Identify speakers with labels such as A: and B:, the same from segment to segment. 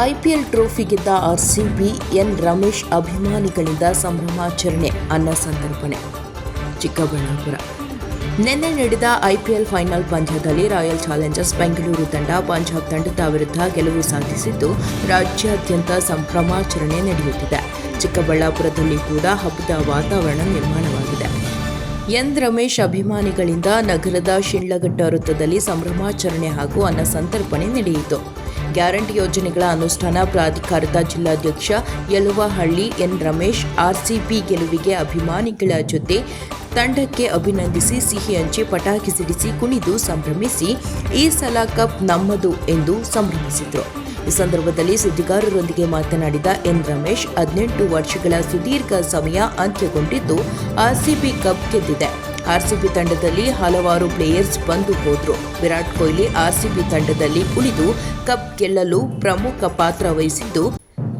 A: IPL trophy ಗೆದ್ದ RCB N Ramesh ಅಭಿಮಾನಿಗಳಿಂದ ಸಂಭ್ರಮಾಚರಣೆ, ಅನ್ನ ಸಂದರ್ಭನೆ ಚಿಕ್ಕಬಳ್ಳಾಪುರ. ನಿನ್ನೆ ನಡೆದ ಐಪಿಎಲ್ ಫೈನಲ್ ಪಂದ್ಯದಲ್ಲಿ ರಾಯಲ್ ಚಾಲೆಂಜರ್ಸ್ ಬೆಂಗಳೂರು ತಂಡ ಪಂಜಾಬ್ ತಂಡದ ವಿರುದ್ಧ ಗೆಲುವು ಸಾಧಿಸಿದ್ದು, ರಾಜ್ಯಾದ್ಯಂತ ಸಂಭ್ರಮಾಚರಣೆ ನಡೆಯುತ್ತಿದೆ. ಚಿಕ್ಕಬಳ್ಳಾಪುರದಲ್ಲಿ ಕೂಡ ಹಬ್ಬದ ವಾತಾವರಣ ನಿರ್ಮಾಣವಾಗಿದೆ. ಎನ್ ರಮೇಶ್ ಅಭಿಮಾನಿಗಳಿಂದ ನಗರದ ಶಿಳ್ಳಘಟ್ಟ ವೃತ್ತದಲ್ಲಿ ಸಂಭ್ರಮಾಚರಣೆ ಹಾಗೂ ಅನ್ನ ಸಂತರ್ಪಣೆ ನಡೆಯಿತು. ಗ್ಯಾರಂಟಿ ಯೋಜನೆಗಳ ಅನುಷ್ಠಾನ ಪ್ರಾಧಿಕಾರದ ಜಿಲ್ಲಾಧ್ಯಕ್ಷ ಯಲುವಹಳ್ಳಿ ಎನ್ ರಮೇಶ್, ಆರ್ಸಿಪಿ ಗೆಲುವಿಗೆ ಅಭಿಮಾನಿಗಳ ಜೊತೆ ತಂಡಕ್ಕೆ ಅಭಿನಂದಿಸಿ ಸಿಹಿ ಹಂಚಿ ಪಟಾಕಿ ಸಿಡಿಸಿ ಕುಣಿದು ಸಂಭ್ರಮಿಸಿ ಈ ಸಲ ಕಪ್ ನಮ್ಮದು ಎಂದು ಸಂಭ್ರಮಿಸಿದರು. ಈ ಸಂದರ್ಭದಲ್ಲಿ ಸುದ್ದಿಗಾರರೊಂದಿಗೆ ಮಾತನಾಡಿದ ಎನ್ ರಮೇಶ್, ಹದಿನೆಂಟು ವರ್ಷಗಳ ಸುದೀರ್ಘ ಸಮಯ ಅಂತ್ಯಗೊಂಡಿದ್ದು ಆರ್ಸಿಬಿ ಕಪ್ ಗೆದ್ದಿದೆ. ಆರ್ಸಿಬಿ ತಂಡದಲ್ಲಿ ಹಲವಾರು ಪ್ಲೇಯರ್ಸ್ ಬಂದು ಹೋದ್ರು. ವಿರಾಟ್ ಕೊಹ್ಲಿ ಆರ್ಸಿಬಿ ತಂಡದಲ್ಲಿ ಉಳಿದು ಕಪ್ ಗೆಲ್ಲಲು ಪ್ರಮುಖ ಪಾತ್ರ ವಹಿಸಿದ್ದು.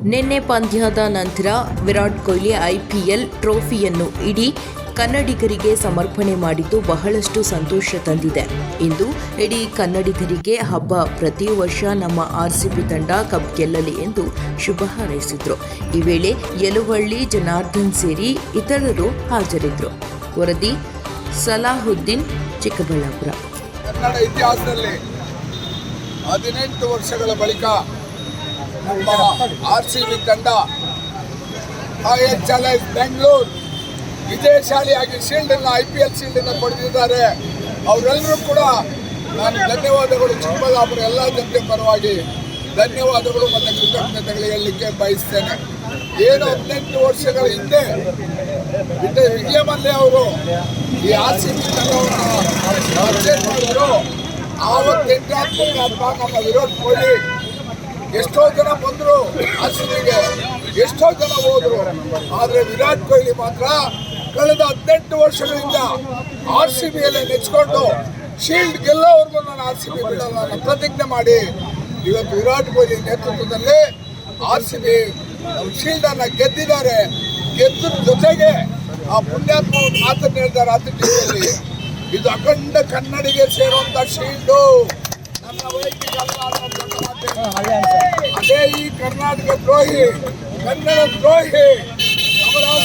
A: ನಿನ್ನೆ ಪಂದ್ಯದ ನಂತರ ವಿರಾಟ್ ಕೊಹ್ಲಿ ಐಪಿಎಲ್ ಟ್ರೋಫಿಯನ್ನು ಇಡೀ ಕನ್ನಡಿಗರಿಗೆ ಸಮರ್ಪಣೆ ಮಾಡಿದ್ದು ಬಹಳಷ್ಟು ಸಂತೋಷ ತಂದಿದೆ. ಇಂದು ಇಡೀ ಕನ್ನಡಿಗರಿಗೆ ಹಬ್ಬ. ಪ್ರತಿ ವರ್ಷ ನಮ್ಮ ಆರ್ಸಿಬಿ ತಂಡ ಕಪ್ ಗೆಲ್ಲಲಿ ಎಂದು ಶುಭ ಹಾರೈಸಿದ್ರು. ಈ ವೇಳೆ ಯಲುವಳ್ಳಿ ಜನಾರ್ದನ್ ಸೇರಿ ಇತರರು ಹಾಜರಿದ್ದರು ವರದಿ ಸಲಾಹುದ್ದೀನ್, ಚಿಕ್ಕಬಳ್ಳಾಪುರ.
B: ಕನ್ನಡ ಇತಿಹಾಸದಲ್ಲಿ ಹದಿನೆಂಟು ವರ್ಷಗಳ ಬಳಿಕ ನಮ್ಮ ಆರ್ ಸಿ ಬಿ ತಂಡ ಚಾಲೆಂಜ್ ಬೆಂಗಳೂರು ವಿಜಯಶಾಲಿಯಾಗಿ ಶೀಲ್ಡನ್ನು ಐ ಪಿ ಎಲ್ ಶೀಲ್ಡನ್ನು ಪಡೆದಿದ್ದಾರೆ. ಅವರೆಲ್ಲರೂ ಕೂಡ ನಾನು ಧನ್ಯವಾದಗಳು ಚಿಕ್ಕಬಳ್ಳಾಪುರ ಎಲ್ಲ ಜನತೆ ಪರವಾಗಿ. ಧನ್ಯವಾದಗಳು ಮತ್ತು ಕೃತಜ್ಞತೆಗಳು ಹೇಳಲಿಕ್ಕೆ ಬಯಸ್ತೇನೆ. ಏನು ಹದಿನೆಂಟು ವರ್ಷಗಳ ಹಿಂದೆ ವಿಜಯ ವಿಜಯ ಮಲ್ಯ ಅವರು ಈ ಆರ್ ಸಿ ನಮ್ಮ ವಿರಾಟ್ ಕೊಹ್ಲಿ. ಎಷ್ಟೋ ಜನ ಬಂದರು ಆರ್ ಸಿ ಬಿಗೆ ಎಷ್ಟೋ ಜನ ಹೋದ್ರು. ಆದರೆ ವಿರಾಟ್ ಕೊಹ್ಲಿ ಮಾತ್ರ ಕಳೆದ ಹದಿನೆಂಟು ವರ್ಷಗಳಿಂದ ಆರ್ ಸಿ ಬಿಯಲ್ಲಿ ನೆಚ್ಕೊಂಡು ಶೀಲ್ಡ್ ಗೆಲ್ಲೋವರೆಗೂ ನಾನು ಆರ್ ಸಿ ಬಿ ಬಿಡಲ್ಲ ನಾನು ಪ್ರತಿಜ್ಞೆ ಮಾಡಿ ಇವತ್ತು ವಿರಾಟ್ ಕೊಹ್ಲಿ ನೇತೃತ್ವದಲ್ಲಿ ಆರ್ ಸಿ ಬಿ ಶೀಲ್ಡನ್ನು ಗೆದ್ದಿದ್ದಾರೆ. ಗೆದ್ದ ಜೊತೆಗೆ ಆ ಪುಣ್ಯಾತ್ಮ ಒಂದು ಮಾತನ್ನು ರಾತ್ರಿ ಅತಿಥಿಯಲ್ಲಿ ಇದು ಅಖಂಡ ಕನ್ನಡಿಗೆ ಸೇರುವಂತ ಶೀಲ್ಡು ನನ್ನ ವೈಯಕ್ತಿಕ. ಅದೇ ಈ ಕರ್ನಾಟಕ ದ್ರೋಹಿ, ಕನ್ನಡ ದ್ರೋಹಿ ಕಮಲಹಾಸನ್